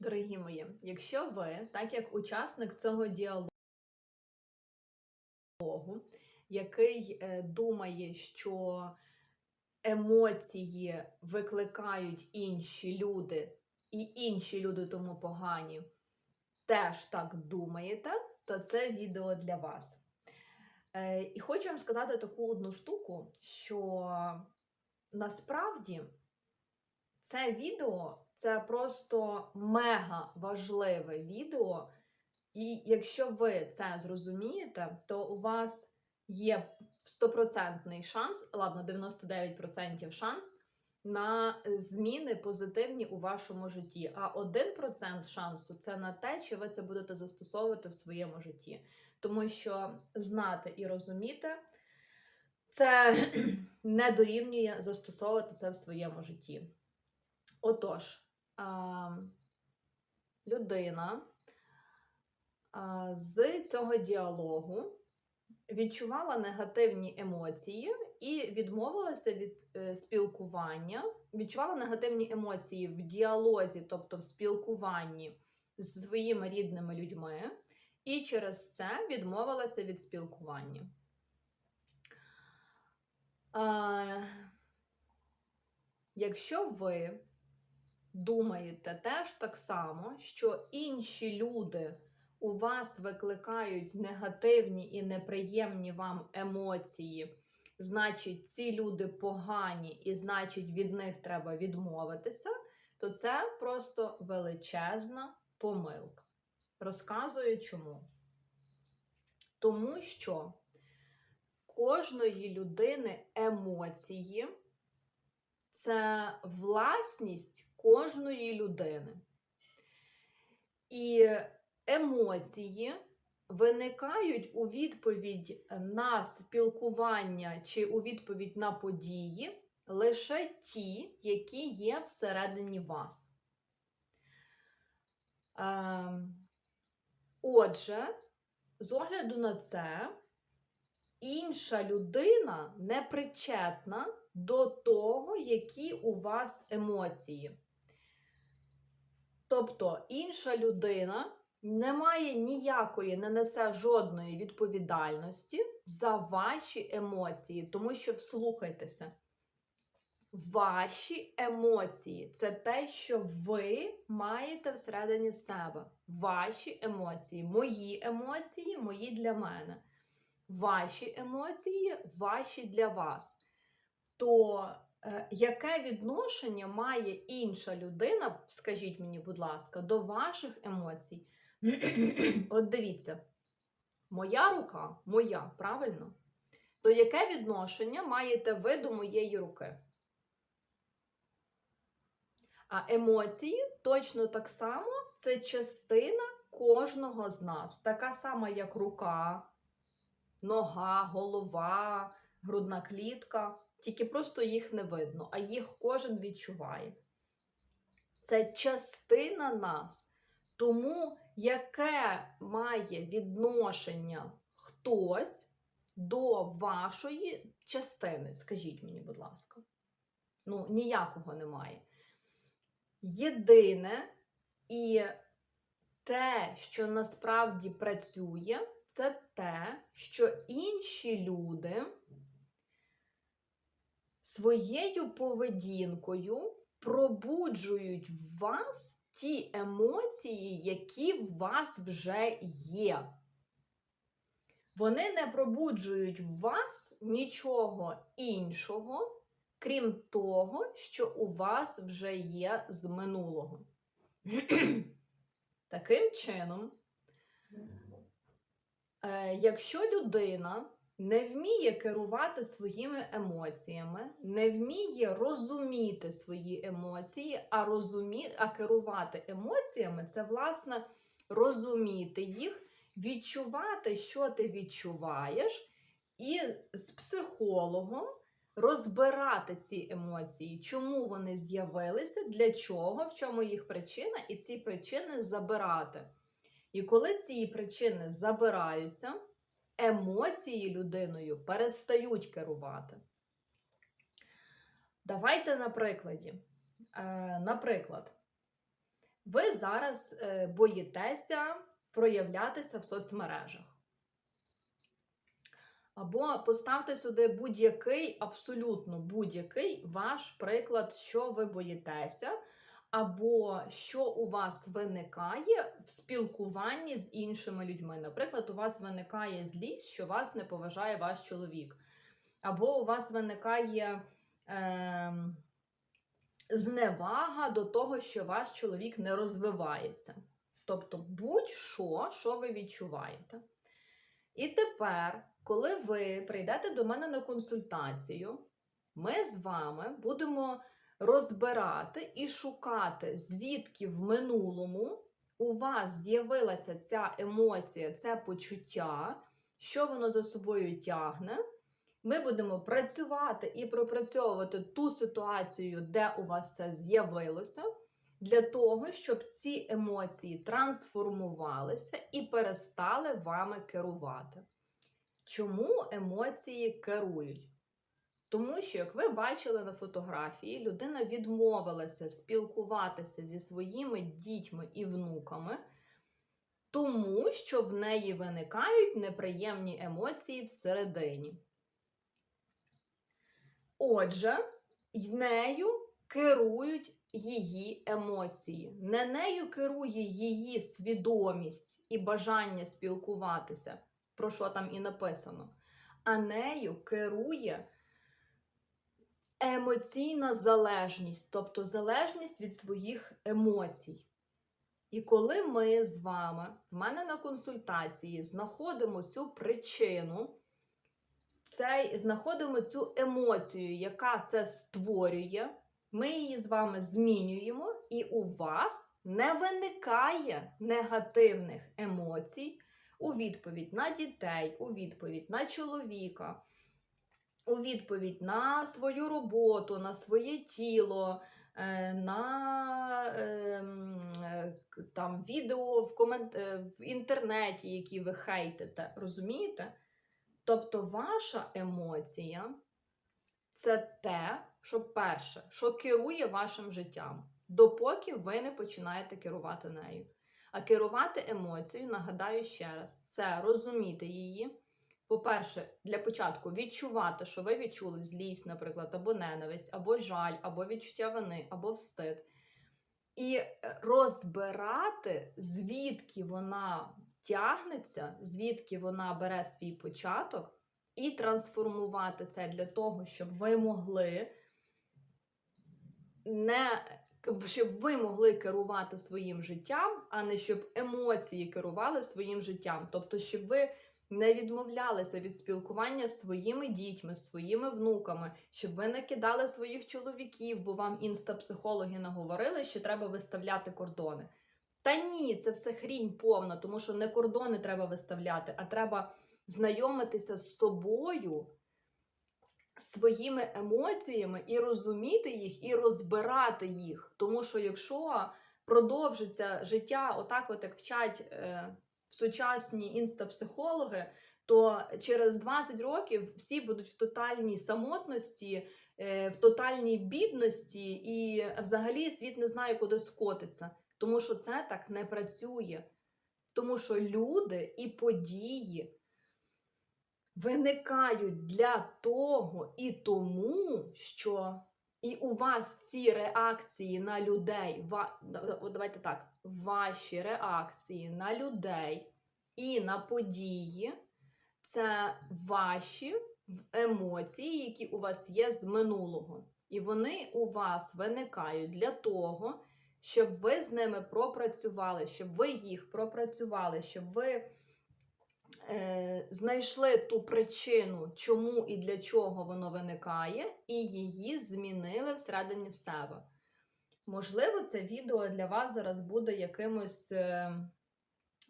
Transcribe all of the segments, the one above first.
Дорогі мої, якщо ви, так як учасник цього діалогу, який е, думає, що емоції викликають інші люди, і інші люди тому погані, теж так думаєте, то це відео для вас. Е, І хочу вам сказати таку одну штуку, що насправді це відео це просто мега важливе відео. І якщо ви це зрозумієте, то у вас є стопроцентний шанс, ладно, 99% шанс на зміни позитивні у вашому житті. А 1% шансу це на те, чи ви це будете застосовувати в своєму житті. Тому що знати і розуміти це не дорівнює застосовувати це в своєму житті. Отож, людина з цього діалогу відчувала негативні емоції і відмовилася від е, спілкування, відчувала негативні емоції в діалозі, тобто в спілкуванні з своїми рідними людьми, і через це відмовилася від спілкування. Якщо ви думаєте теж так само, що інші люди у вас викликають негативні і неприємні вам емоції, значить, ці люди погані, і значить, від них треба відмовитися, то це просто величезна помилка. Розказую чому. Тому що кожної людини емоції це власність кожної людини. І емоції виникають у відповідь на спілкування чи у відповідь на події лише ті, які є всередині вас. Ем, Отже, з огляду на це, інша людина не причетна до того, які у вас емоції. Тобто інша людина не має ніякої, не несе жодної відповідальності за ваші емоції, тому що вслухайтеся. Ваші емоції це те, що ви маєте всередині себе. Ваші емоції, мої емоції, мої для мене. Ваші емоції, ваші для вас. То яке відношення має інша людина, скажіть мені, будь ласка, до ваших емоцій? От дивіться, моя рука, моя, правильно? То яке відношення маєте ви до моєї руки? А емоції точно так само це частина кожного з нас. Така сама, як рука, нога, голова, грудна клітка. Тільки просто їх не видно, а їх кожен відчуває. Це частина нас. Тому яке має відношення хтось до вашої частини? Скажіть мені, будь ласка. Ну, ніякого немає. Єдине і те, що насправді працює, це те, що інші люди своєю поведінкою пробуджують в вас ті емоції, які в вас вже є. Вони не пробуджують в вас нічого іншого, крім того, що у вас вже є з минулого. Таким чином, е, якщо людина не вміє керувати своїми емоціями, не вміє розуміти свої емоції, а розумі... а керувати емоціями це, власне, розуміти їх, відчувати, що ти відчуваєш, і з психологом розбирати ці емоції, чому вони з'явилися, для чого, в чому їх причина, і ці причини забирати. І коли ці причини забираються, емоції людиною перестають керувати. Давайте на прикладі. Е, Наприклад, ви зараз е, боїтеся проявлятися в соцмережах. Або поставте сюди будь-який, абсолютно будь-який ваш приклад, що ви боїтеся, або що у вас виникає в спілкуванні з іншими людьми. Наприклад, у вас виникає злість, що вас не поважає ваш чоловік, або у вас виникає е, зневага до того, що ваш чоловік не розвивається. Тобто будь-що, що ви відчуваєте. І тепер, коли ви прийдете до мене на консультацію, ми з вами будемо розбирати і шукати, звідки в минулому у вас з'явилася ця емоція, це почуття, що воно за собою тягне. Ми будемо працювати і пропрацьовувати ту ситуацію, де у вас це з'явилося, для того, щоб ці емоції трансформувалися і перестали вами керувати. Чому емоції керують? Тому що, як ви бачили на фотографії, людина відмовилася спілкуватися зі своїми дітьми і внуками, тому що в неї виникають неприємні емоції всередині. Отже, нею керують її емоції. Не нею керує її свідомість і бажання спілкуватися, про що там і написано, а нею керує емоційна залежність, тобто залежність від своїх емоцій. І коли ми з вами в мене на консультації знаходимо цю причину, цей, знаходимо цю емоцію, яка це створює, ми її з вами змінюємо, і у вас не виникає негативних емоцій у відповідь на дітей, у відповідь на чоловіка, у відповідь на свою роботу, на своє тіло, е, на ем, е, там, відео в, комент... е, в інтернеті, які ви хейтите. Розумієте? Тобто ваша емоція це те, що перше, що керує вашим життям, допоки ви не починаєте керувати нею. А керувати емоцією, нагадаю ще раз, це розуміти її. По-перше, для початку відчувати, що ви відчули злість, наприклад, або ненависть, або жаль, або відчуття вини, або встид. І е, розбирати, звідки вона тягнеться, звідки вона бере свій початок, і трансформувати це для того, щоб ви могли не щоб ви могли керувати своїм життям, а не щоб емоції керували своїм життям. Тобто, щоб ви не відмовлялися від спілкування з своїми дітьми, з своїми внуками, щоб ви не кидали своїх чоловіків, бо вам інстапсихологи наговорили, що треба виставляти кордони. Та ні, це все хрінь повна, тому що не кордони треба виставляти, а треба знайомитися з собою, своїми емоціями і розуміти їх, і розбирати їх. Тому що якщо продовжиться життя, отак, от як вчать е, сучасні інстапсихологи, то через 20 років всі будуть в тотальній самотності, е, в тотальній бідності, і взагалі світ не знає, куди скотиться. Тому що це так не працює. Тому що люди і події виникають для того і тому, що і у вас ці реакції на людей, ва, давайте так, ваші реакції на людей і на події це ваші емоції, які у вас є з минулого. І вони у вас виникають для того, щоб ви з ними пропрацювали, щоб ви їх пропрацювали, щоб ви знайшли ту причину, чому і для чого воно виникає, і її змінили всередині себе. Можливо, це відео для вас зараз буде якимось, е,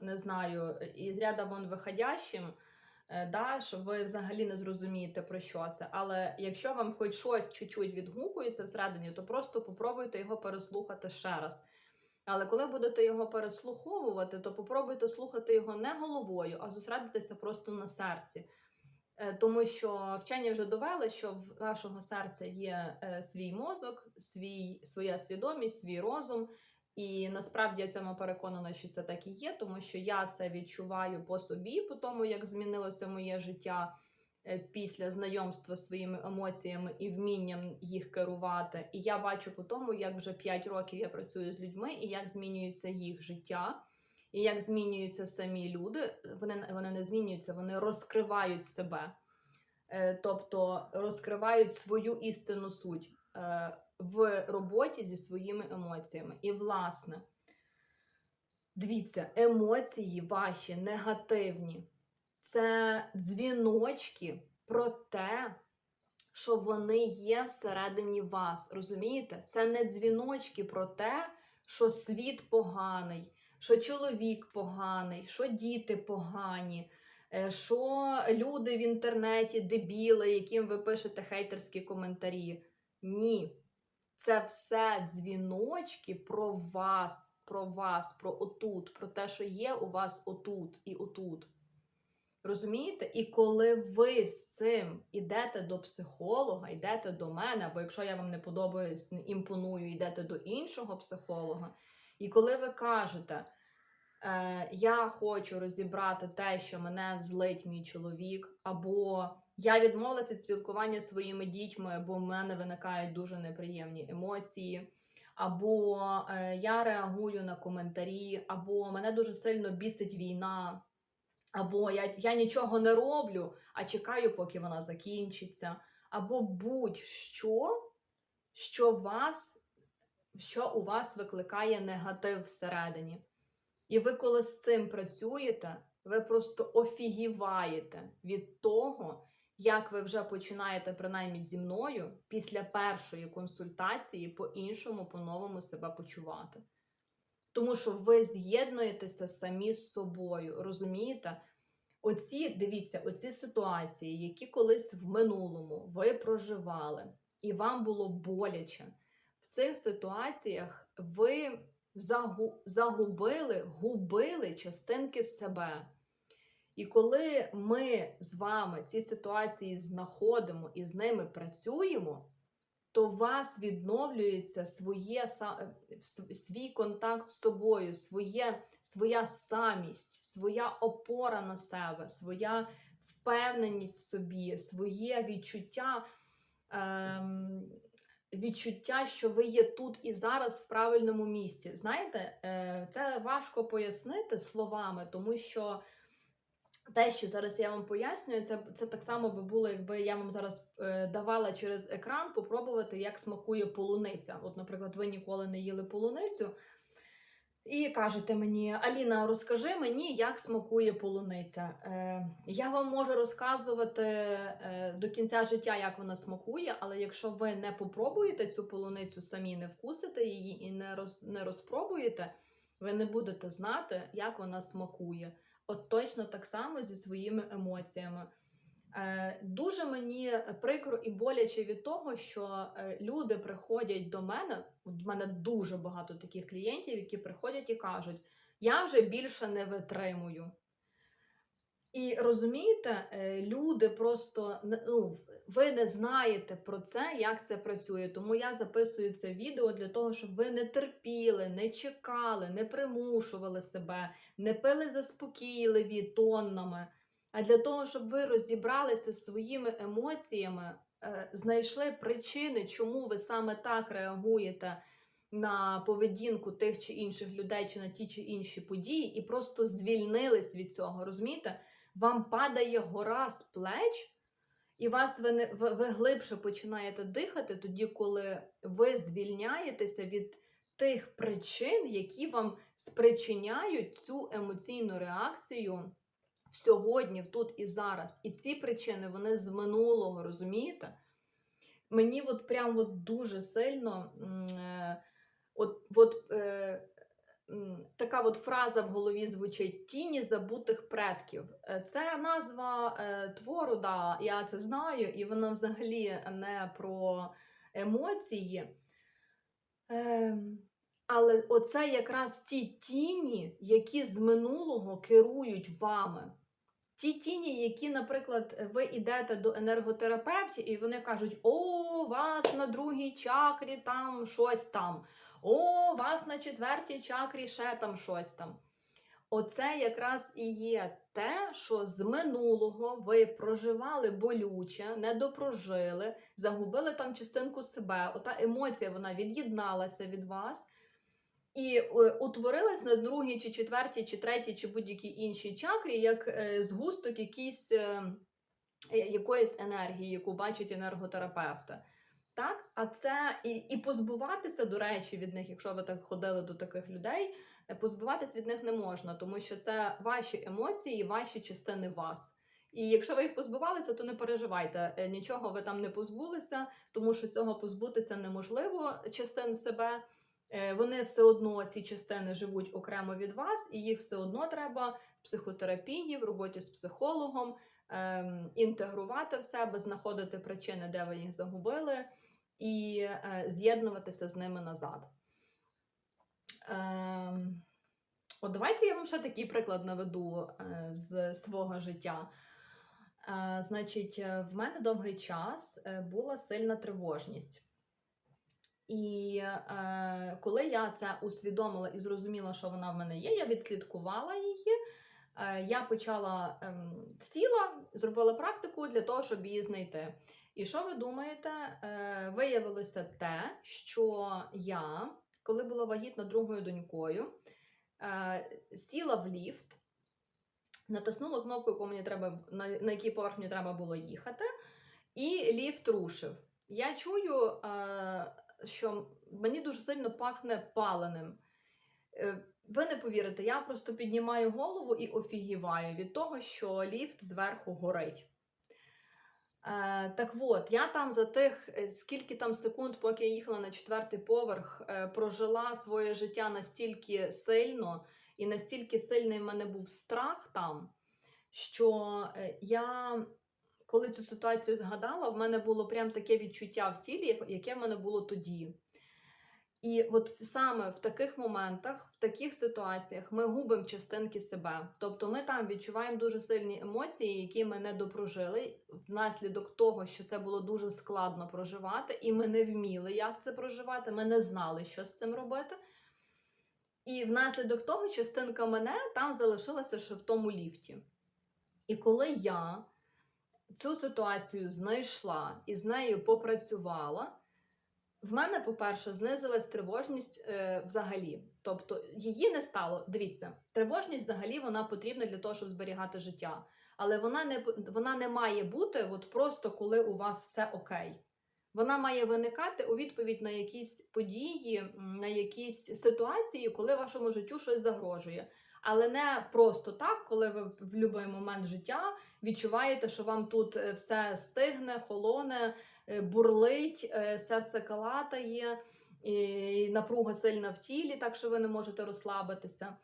не знаю, із ряда вон виходящим, е, да, що ви взагалі не зрозумієте, про що це. Але якщо вам хоч щось чуть-чуть відгукується всередині, то просто попробуйте його переслухати ще раз. Але коли будете його переслуховувати, то попробуйте слухати його не головою, а зосередитися просто на серці. Е, Тому що вчені вже довели, що в нашого серця є е, свій мозок, свій, своя свідомість, свій розум, І насправді я цьому переконана, що це так і є, тому що я це відчуваю по собі, по тому, як змінилося моє життя після знайомства з своїми емоціями і вмінням їх керувати. І я бачу по тому, як вже 5 років я працюю з людьми, і як змінюється їх життя, і як змінюються самі люди. Вони, вони не змінюються, вони розкривають себе. Е, Тобто розкривають свою істинну суть е, в роботі зі своїми емоціями. І, власне, дивіться, емоції ваші негативні це дзвіночки про те, що вони є всередині вас. Розумієте? Це не дзвіночки про те, що світ поганий, що чоловік поганий, що діти погані, е, що люди в інтернеті дебіли, яким ви пишете хейтерські коментарі. Ні. Це все дзвіночки про вас, про вас, про отут, про те, що є у вас отут і отут. Розумієте? І коли ви з цим йдете до психолога, йдете до мене, або якщо я вам не подобаюсь, імпоную, йдете до іншого психолога. І коли ви кажете, е, я хочу розібрати те, що мене злить мій чоловік, або я відмовилася від спілкування зі своїми дітьми, бо в мене виникають дуже неприємні емоції. Або е, я реагую на коментарі, або мене дуже сильно бісить війна, або я, я нічого не роблю, а чекаю, поки вона закінчиться, або будь-що, що вас, що у вас викликає негатив всередині. І ви, коли з цим працюєте, ви просто офігіваєте від того, як ви вже починаєте, принаймні зі мною, після першої консультації по-іншому, по-новому себе почувати. Тому що ви з'єднуєтеся самі з собою, розумієте? Оці, дивіться, оці ситуації, які колись в минулому ви проживали, і вам було боляче. В цих ситуаціях ви загу- загубили, губили частинки себе. І коли ми з вами ці ситуації знаходимо і з ними працюємо, то вас відновлюється своє, свій контакт з собою, своє, своя самість, своя опора на себе, своя впевненість в собі, своє відчуття, ем, відчуття, що ви є тут і зараз в правильному місці. Знаєте, е, це важко пояснити словами, тому що те, що зараз я вам пояснюю, це, це так само би було, якби я вам зараз е, давала через екран попробувати, як смакує полуниця. От, наприклад, ви ніколи не їли полуницю. І кажете мені, Аліна, розкажи мені, як смакує полуниця. Е, я вам можу розказувати е, до кінця життя, як вона смакує, але якщо ви не попробуєте цю полуницю самі, не вкусите її і не, роз, не розпробуєте, ви не будете знати, як вона смакує. От точно так само зі своїми емоціями. Е, дуже мені прикро і боляче від того, що е, люди приходять до мене. В мене дуже багато таких клієнтів, які приходять і кажуть: я вже більше не витримую. І розумієте, е, люди просто ну, ви не знаєте про це, як це працює. Тому я записую це відео для того, щоб ви не терпіли, не чекали, не примушували себе, не пили заспокійливі тоннами. А для того, щоб ви розібралися з своїми емоціями, е, знайшли причини, чому ви саме так реагуєте на поведінку тих чи інших людей, чи на ті чи інші події, і просто звільнились від цього. Розумієте? Вам падає гора з плеч, і вас ви, не- ви, ви глибше починаєте дихати тоді, коли ви звільняєтеся від тих причин, які вам спричиняють цю емоційну реакцію сьогодні, тут і зараз. І ці причини вони з минулого, розумієте? Мені от прям от дуже сильно е, от, от, е, така от фраза в голові звучить Тіні забутих предків. Е, Це назва е, твору, да, я це знаю, і вона взагалі не про емоції. Ем, але оце якраз ті тіні, які з минулого керують вами. Ті тіні, які, наприклад, ви йдете до енерготерапевтів, і вони кажуть: о, у вас на другій чакрі там щось там. О, вас на четвертій чакрі ще там щось там. Оце якраз і є те, що з минулого ви проживали болюче, не допрожили, загубили там частинку себе. Ота емоція вона від'єдналася від вас. І е, утворилась на другій, чи четвертій, чи третій, чи будь-якій іншій чакрі, як е, згусток якийсь, е, якоїсь енергії, яку бачать енерготерапевти. Так? А це і, і позбуватися, до речі, від них, якщо ви так ходили до таких людей, е, позбуватися від них не можна, тому що це ваші емоції, ваші частини вас. І якщо ви їх позбувалися, то не переживайте, е, нічого ви там не позбулися, тому що цього позбутися неможливо частин себе. Е, Вони все одно ці частини живуть окремо від вас, і їх все одно треба в психотерапії, в роботі з психологом ем, інтегрувати в себе, знаходити причини, де ви їх загубили, і е, з'єднуватися з ними назад. Ем, от давайте я вам ще такий приклад наведу е, з свого життя. Е, значить, е, в мене довгий час е, була сильна тривожність. І е, коли я це усвідомила і зрозуміла, що вона в мене є, я відслідкувала її. Е, я почала ем, сіла, зробила практику для того, щоб її знайти. І що ви думаєте? Е, виявилося те, що я, коли була вагітна другою донькою, е, сіла в ліфт, натиснула кнопку, яку мені треба, на, на який поверх мені треба було їхати, і ліфт рушив. Я чую, е, що мені дуже сильно пахне паленим. Ви не повірите, я просто піднімаю голову і офігіваю від того, що ліфт зверху горить. Е, так от, я там за тих е, скільки там секунд, поки я їхала на четвертий поверх, е, прожила своє життя настільки сильно, і настільки сильний в мене був страх там, що я, коли цю ситуацію згадала, в мене було прям таке відчуття в тілі, яке в мене було тоді. І от саме в таких моментах, в таких ситуаціях ми губимо частинки себе. Тобто ми там відчуваємо дуже сильні емоції, які ми не допрожили, внаслідок того, що це було дуже складно проживати, і ми не вміли, як це проживати, ми не знали, що з цим робити. І внаслідок того частинка мене там залишилася ще в тому ліфті. І коли я цю ситуацію знайшла і з нею попрацювала, в мене, по-перше, знизилась тривожність е, взагалі. Тобто її не стало. Дивіться, тривожність взагалі вона потрібна для того, щоб зберігати життя. Але вона не, вона не має бути от просто коли у вас все окей. Вона має виникати у відповідь на якісь події, на якісь ситуації, коли вашому життю щось загрожує. Але не просто так, коли ви в будь-який момент життя відчуваєте, що вам тут е, все стигне, холоне, бурлить, е, серце калатає, і напруга сильна в тілі, так що ви не можете розслабитися.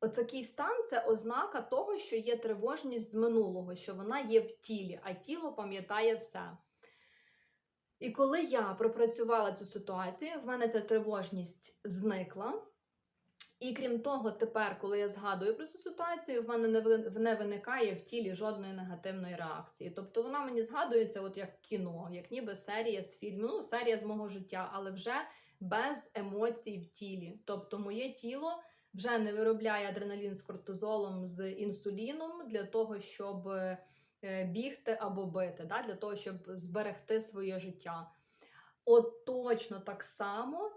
Оцякий стан це ознака того, що є тривожність з минулого, що вона є в тілі, а тіло пам'ятає все. І коли я пропрацювала цю ситуацію, в мене ця тривожність зникла. І крім того, тепер, коли я згадую про цю ситуацію, в мене не ви- не виникає в тілі жодної негативної реакції. Тобто вона мені згадується, от як кіно, як ніби серія з фільму, ну, серія з мого життя, але вже без емоцій в тілі. Тобто, моє тіло вже не виробляє адреналін з кортизолом з інсуліном для того, щоб е, бігти або бити, да? для того, щоб зберегти своє життя. От точно так само.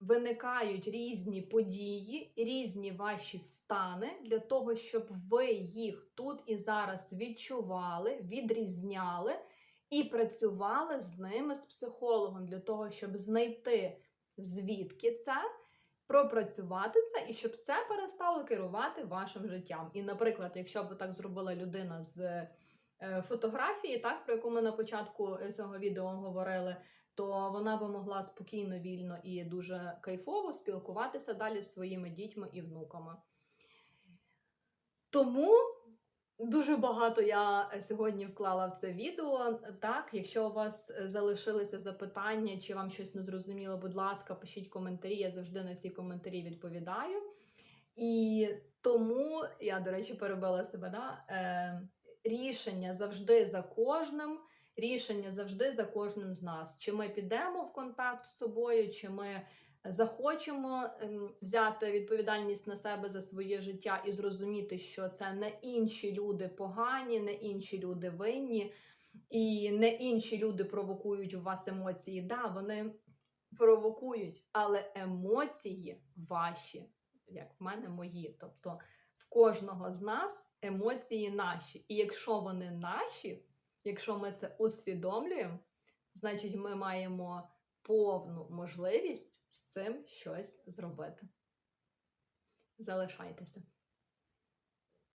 Виникають різні події, різні ваші стани для того, щоб ви їх тут і зараз відчували, відрізняли і працювали з ними з психологом для того, щоб знайти звідки це, пропрацювати це і щоб це перестало керувати вашим життям. І, наприклад, якщо б так зробила людина з е, фотографії, так про яку ми на початку е, цього відео говорили, то вона би могла спокійно, вільно і дуже кайфово спілкуватися далі з своїми дітьми і внуками. Тому дуже багато я е, сьогодні вклала в це відео. Так, якщо у вас е, залишилися запитання, чи вам щось не зрозуміло, будь ласка, пишіть коментарі, я завжди на всі коментарі відповідаю. І тому я, до речі, перебила себе, да? е, рішення завжди за кожним рішення завжди за кожним з нас. Чи ми підемо в контакт з собою, чи ми захочемо ем, взяти відповідальність на себе за своє життя і зрозуміти, що це не інші люди погані, не інші люди винні, і не інші люди провокують у вас емоції. Да, вони провокують, але емоції ваші, як в мене мої. Тобто кожного з нас емоції наші. І якщо вони наші, якщо ми це усвідомлюємо, значить ми маємо повну можливість з цим щось зробити. Залишайтеся.